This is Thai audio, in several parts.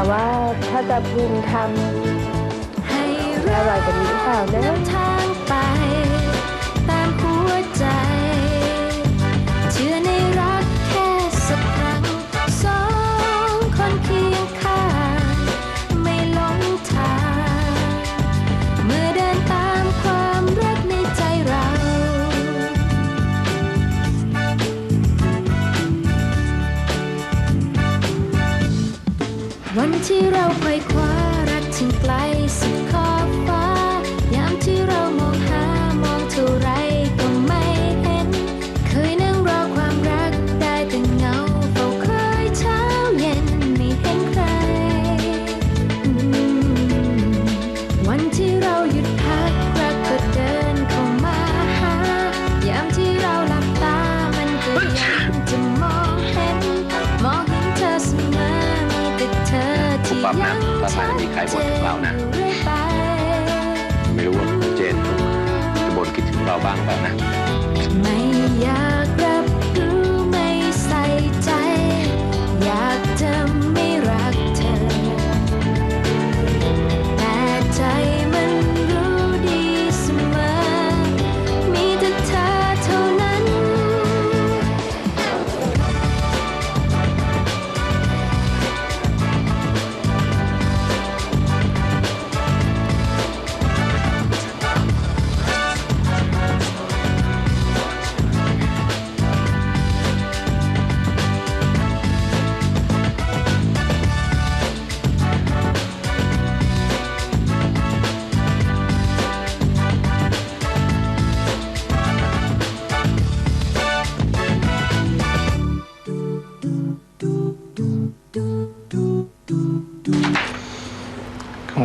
แต่ว่าถ้าจะภูมิทำให้อร่อยกว่านี้หรือเปล่านะ ที่เราไขว่คย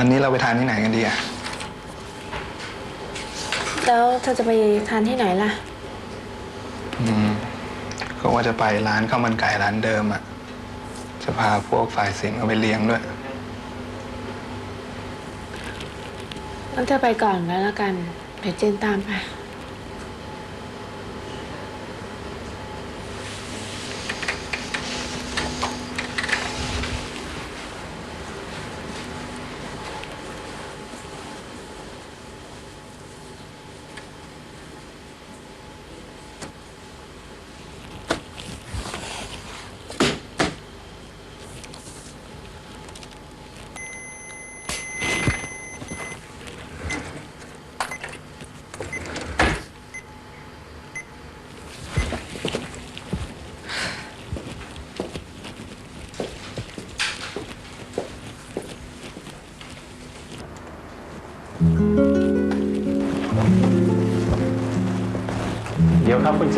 วันนี้เราไปทานที่ไหนกันดีอะแล้วเธอจะไปทานที่ไหนล่ะ อืมก็ว่าจะไปร้านข้าวมันไก่ร้านเดิมอะจะพาพวกฝ่ายสินเอาไปเลี้ยงด้วย งั้นเธอไปก่อนแล้วละกัน เดี๋ยวเจนตามไป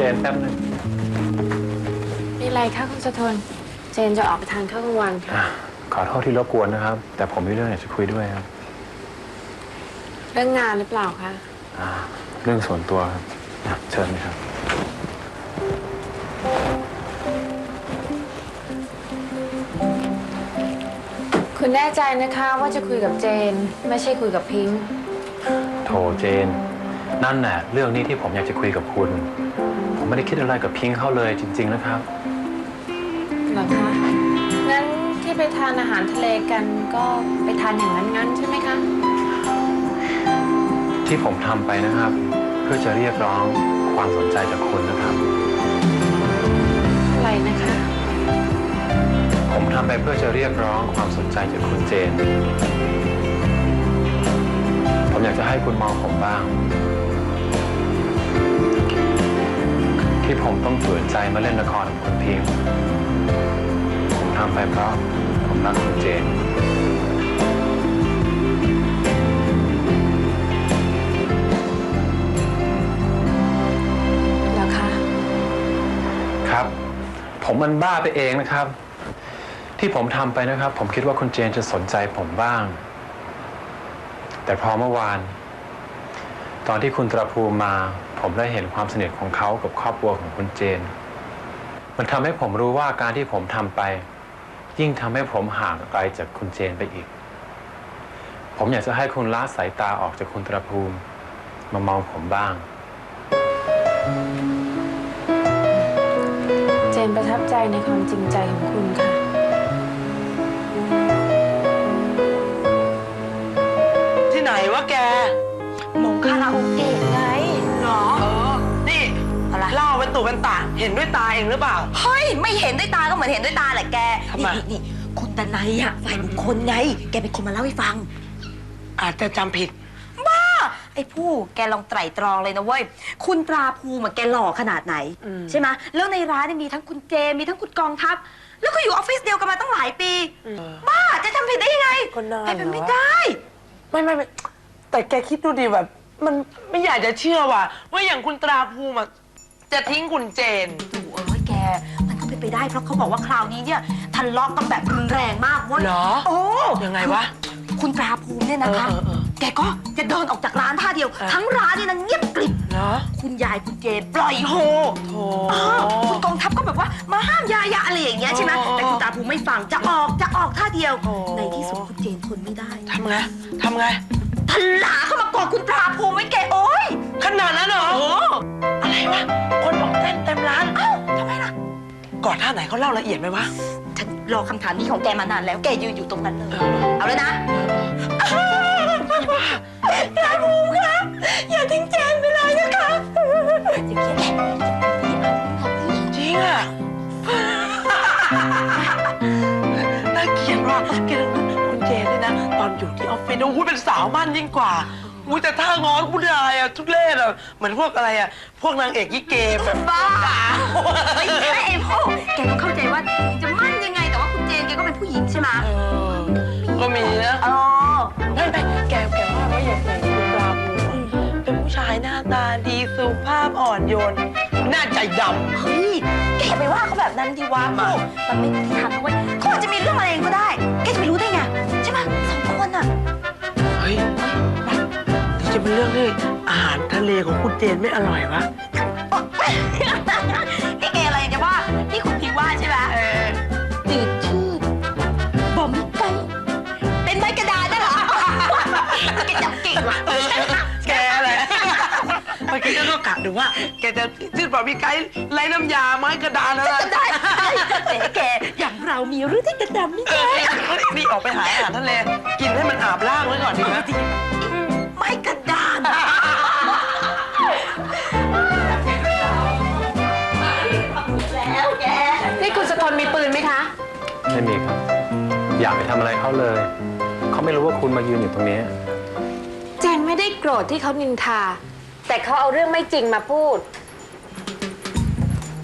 จนแป๊บนึงมีอะไรคะคุณสะทน เจนจะออกไปทานข้าวกลางวันค่ะอะ ขอโทษที่รบกวนนะครับ แต่ผมมีเรื่องอยากจะคุยด้วยครับเรื่องงานหรือเปล่าคะ อ่าเรื่องส่วนตัวครับอะเชิญเลยครับ คุณแน่ใจนะคะว่าจะคุยกับเจน ไม่ใช่คุยกับพิงค์โถเจน นั่นแหละเรื่องนี้ที่ผมอยากจะคุยกับคุณผม ไม่ได้คิดอะไรกับพิงค์เขาเลยจริง ๆ นะครับ เหรอคะ งั้นที่ไปทานอาหารทะเลกันก็ไปทานอย่างนั้นงั้นใช่ไหมคะ ที่ผมทำไปนะครับ เพื่อจะเรียกร้องความสนใจจากคุณนะครับ อะไรนะคะ ผมทำไปเพื่อจะเรียกร้องความสนใจจากคุณเจน ผมอยากจะให้คุณมองผมบ้าง ที่ผมต้องฝืนใจมาเล่นละครกับคุณพิมพ์ผมทำไปเพราะผมรักคุณเจนเหรอคะครับ ผมมันบ้าไปเองนะครับ ที่ผมทำไปนะครับ ผมคิดว่าคุณเจนจะสนใจผมบ้าง แต่พอเมื่อวาน ตอนที่คุณตระภูมิมา ผมได้เห็นความสนิทของเขากับครอบครัวของคุณเจน มันทำให้ผมรู้ว่าการที่ผมทำไป ยิ่งทำให้ผมห่างไกลจากคุณเจนไปอีก ผมอยากจะให้คุณละสายตาออกจากคุณตระภูมิ มามองผมบ้าง เจนประทับใจในความจริงใจของคุณค่ะ ที่ไหนวะแกมงคาราโอเกะ เล่าเป็นตุเป็นตาเห็นด้วยตาเองหรือเปล่า เฮ้ย ไม่เห็นด้วยตาก็เหมือนเห็นด้วยตาแหละแกทำไม นี่นี่คุณตะไนอะฝ่ายบุคคลไง แกเป็นคนมาเล่าให้ฟัง อาจจะจำผิด บ้า ไอ้ผู้แกลองไตร่ตรองเลยนะเว้ย คุณตราภูมิอะแกหล่อขนาดไหน อืม ใช่ไหมแล้วในร้านเนี่ยมีทั้งคุณเจมมีทั้งคุณกองทัพ แล้วก็อยู่ออฟฟิศเดียวกันมาตั้งหลายปี บ้าจะทำผิดได้ยังไงคนนานไปเป็นเหรอไม่ได้ ไม่ไม่ไม่แต่แกคิดดูดิแบบ มันไม่อยากจะเชื่อว่ะว่าอย่างคุณตราภูมิอะ จะทิ้งคุณเจนโอ้โหเอ้ยแก มันก็เป็นไปได้เพราะเขาบอกว่าคราวนี้เนี่ยทะเลาะกันแบบรุนแรงมากเว้ยเหรอ โอ้ยังไงวะ คุณตราภูมิเนี่ยนะคะ เออเออเออ แกก็จะเดินออกจากร้านท่าเดียวเออทั้งร้านเนี่ยนะเงียบกริบ เหรอคุณยายคุณเจนปล่อยโฮโถ อ้าวคุณกองทัพก็แบบว่ามาห้ามยายาอะไรอย่างเงี้ยใช่ไหมอ๋ออ๋อแต่คุณตราภูมิไม่ฟังจะออกจะออกท่าเดียว โอ้ ในที่สุดคุณเจนทนไม่ได้ทำไงทำไงทลาเข้ามากอดคุณตราภูมิไว้แกโอ๊ยขนาดนั้นเหรออะไร วะ คนบอกเต้นเต็มร้าน เอ้าทำไมล่ะก่อนท่าไหนเขาเล่าละเอียดไหมวะ ฉันรอคำถามนี้ของแกมานานแล้ว แกยืนอยู่ตรงนั้นเลย เออเอาเลยนะตราภูมิครับอย่าทิ้งเจนไปเลยนะคะจะเขียนแหละพี่อ่านคำนี้จริงอะน่าเกลียดว่ะเกลียดคุณเจนเนี่ยนะ ตอนอยู่ที่ออฟฟิศอู้เป็นสาวมั่นยิ่งกว่า อู้แต่ท่างอนผู้ชายอะทุเรศอะเหมือนพวกอะไรอะพวกนางเอกยี่เกมแบบบ้าไม่ใช่ไอ้พ่อแกต้องเข้าใจว่าถึงจะมั่นยังไงแต่ว่าคุณเจนแกก็เป็นผู้หญิงใช่ไหมเออก็มีนะอ๋อไม่ไม่แกแกว่าว่าอย่างไรคุณปราโมทเป็นผู้ชายหน้าตาดีสุภาพอ่อนโยนหน้าใจดเฮ้ยแกอย่าไปว่าเขาแบบนั้นดีวะทำไมโอ้มันไม่ยุติธรรมนะเว้ยเขาอาจจะมีเรื่องอะไรเองก็ได้ แกจะไปรู้ได้ไงใช่ไหมสองคนอะำเฮ้ยนี่ จะเป็นเรื่องที่อาหารทะเลของคุณเจนไม่อร่อยวะ นี่แกอะไรจะว่าที่คุณพิงว่าใช่ไหมเออจืดชืดบอมมิไกเป็นไม้กระดานนะเหรอแกจับเก่งว่ะแกแหละเมื่อกี้ก็กะดูว่า แกจะชื่อปอมีไกด์ไร้น้ำยาไม้กระดานอะไรได้ได้แต่แกอย่างเรามีหรือที่กระดำนี่เอแกอเฮ้ยนี่ออกไปหาอาหารทะเล กินให้มันอาบล่างไว้ก่อนดีไหม ไม่มีครับ อย่าไปทำอะไรเขาเลย เขาไม่รู้ว่าคุณมายืนอยู่ตรงนี้ เจนไม่ได้โกรธที่เขานินทา แต่เขาเอาเรื่องไม่จริงมาพูด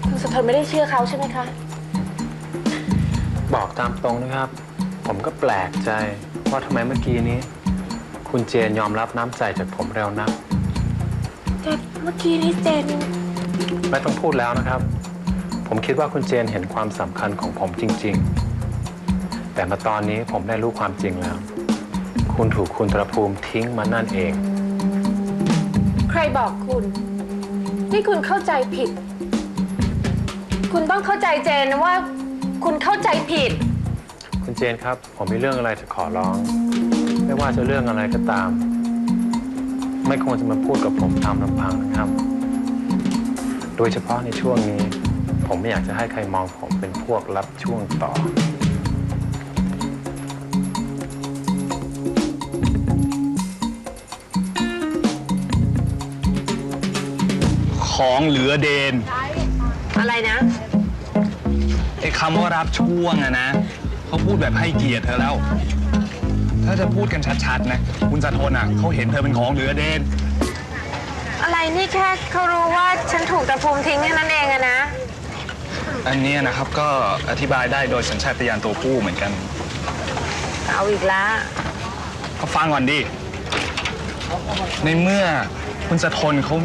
คุณสะทนไม่ได้เชื่อเขาใช่ไหมคะ บอกตามตรงนะครับ ผมก็แปลกใจว่าทำไมเมื่อกี้นี้ คุณเจนยอมรับน้ำใจจากผมเร็วนัก แต่เมื่อกี้นี้เจน ไม่ต้องพูดแล้วนะครับ ผมคิดว่าคุณเจนเห็นความสำคัญของผมจริง ๆ แต่มาตอนนี้ผมได้รู้ความจริงแล้ว คุณถูกคุณตระภูมิทิ้งมานั่นเอง ใครบอกคุณ นี่คุณเข้าใจผิด คุณต้องเข้าใจเจนนะว่า คุณเข้าใจผิด คุณเจนครับ ผมมีเรื่องอะไรจะขอร้อง ไม่ว่าจะเรื่องอะไรก็ตาม ไม่ควรจะมาพูดกับผมตามลำพังนะครับ โดยเฉพาะในช่วงนี้ ผมไม่อยากจะให้ใครมองผมเป็นพวกรับช่วงต่อ ของเหลือเดนอะไรนะ ไอ้คำว่ารับช่วงอะนะเขาพูดแบบให้เกียรติเธอแล้ว ถ้าจะพูดกันชัดๆนะคุณสะทนอะเขาเห็นเธอเป็นของเหลือเดน อะไรนี่แค่เขารู้ว่าฉันถูกตะภูมิทิ้งแค่นั้นเองอะนะ อันเนี้ยนะครับก็อธิบายได้โดยสัญชาตญาณตัวผู้เหมือนกันเอาอีกละก็ฟังก่อนดิในเมื่อ คุณสะทนเขา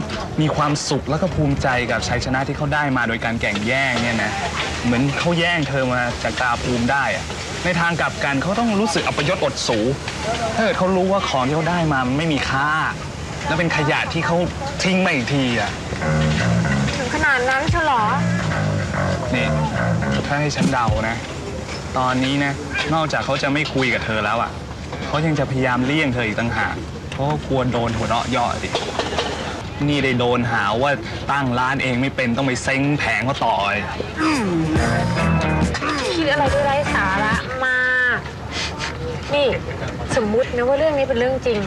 มีความสุขแล้วก็ภูมิใจกับชัยชนะที่เขาได้มาโดยการแข่งแย่งเนี่ยนะ เหมือนเขาแย่งเธอมาจากตาภูมิได้อะในทางกลับกันเขาต้องรู้สึกอัปยศอดสูถ้าเกิดเขารู้ว่าของที่เขาได้มามันไม่มีค่า แล้วเป็นขยะที่เขาทิ้งมาอีกทีอะถึงขนาดนั้นเฉลอนี่ถ้าให้ฉันเดานะ ตอนนี้นะนอกจากเขาจะไม่คุยกับเธอแล้วอะเขายังจะพยายามเลี่ยงเธออีกต่างหาก เพราะกลัวโดนหัวเราะเย่อดินี่ได้โดนหาว่าตั้งร้านเองไม่เป็นต้องไปเซ้งแผงก็ต่อยคิดอะไรด้วยไร้สาระมานี่สมมุตินะว่าเรื่องนี้เป็นเรื่องจริง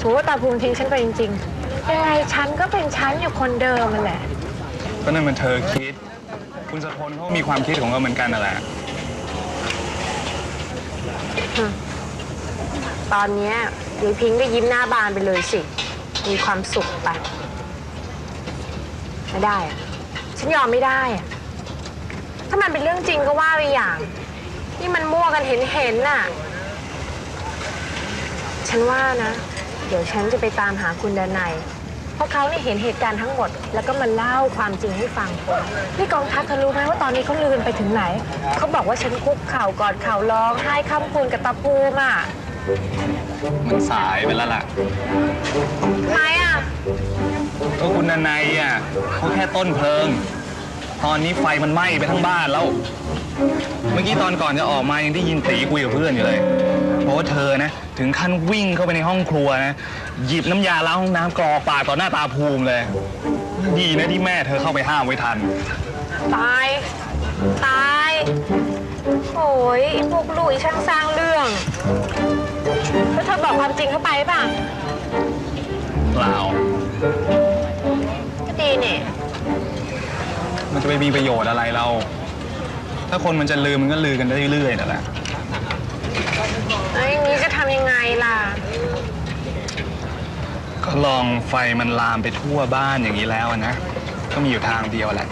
ถือว่าตาภูมิทิ้งฉันไปจริงๆยังไงฉันก็เป็นฉันอยู่คนเดิมมันแหละ ก็นั่นมันเธอคิด คุณสะพนเขามีความคิดของเขาเหมือนกันนั่นแหละ อื ตอนเนี้ยยายพิงค์ก็ยิ้มหน้าบานไปเลยสิ มีความสุขไป ไม่ได้อะฉันยอมไม่ได้อะถ้ามันเป็นเรื่องจริงก็ว่าไปอย่าง นี่มันมั่วกันเห็นเห็นน่ะ ฉันว่านะ เดี๋ยวฉันจะไปตามหาคุณดนัยเพราะเขาเนี่ยเห็นเหตุการณ์ทั้งหมด แล้วก็มาเล่าความจริงให้ฟัง นี่กองทัพเธอรู้ไหมว่าตอนนี้เขาลือกันไปถึงไหน เขาบอกว่าฉันคุกเข่ากอดเข่าร้องไห้ค้ำคูณกับตาภูมอะ มันสายไปแล้วล่ะ ทำไมอะ ก็คุณนายอะเขาแค่ต้นเพลิง ตอนนี้ไฟมันไหม้ไปทั้งบ้านแล้ว เมื่อกี้ตอนก่อนจะออกมายังได้ยินตีคุยกับเพื่อนอยู่เลยเพราะว่าเธอนะ ถึงขั้นวิ่งเข้าไปในห้องครัวนะ หยิบน้ำยาล้างห้องน้ำกรอกปากต่อหน้าตาภูมิเลย ดีนะที่แม่เธอเข้าไปห้ามไว้ทัน ตาย ตาย โอ้ยไอ้พวกลุยช่างสร้างเรื่องแล้ว เธอบอกความจริงเข้าไปป่ะเปล่า ก็ดีเนี่ยมันจะไปมีประโยชน์อะไรเรา ถ้าคนมันจะลืมมันก็ลือกันได้เรื่อยๆนั่นแหละแล้วอย่างนี้จะทำยังไงล่ะ ก็ลองไฟมันลามไปทั่วบ้านอย่างนี้แล้วนะ ก็มีอยู่ทางเดียวแหละ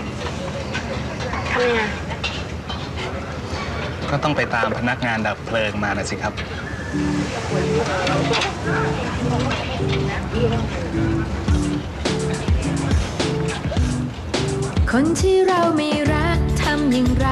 ทำยังไง ก็ต้องไปตามพนักงานดับเพลิงมานะสิครับ คนที่เราไม่รักทำอย่างไร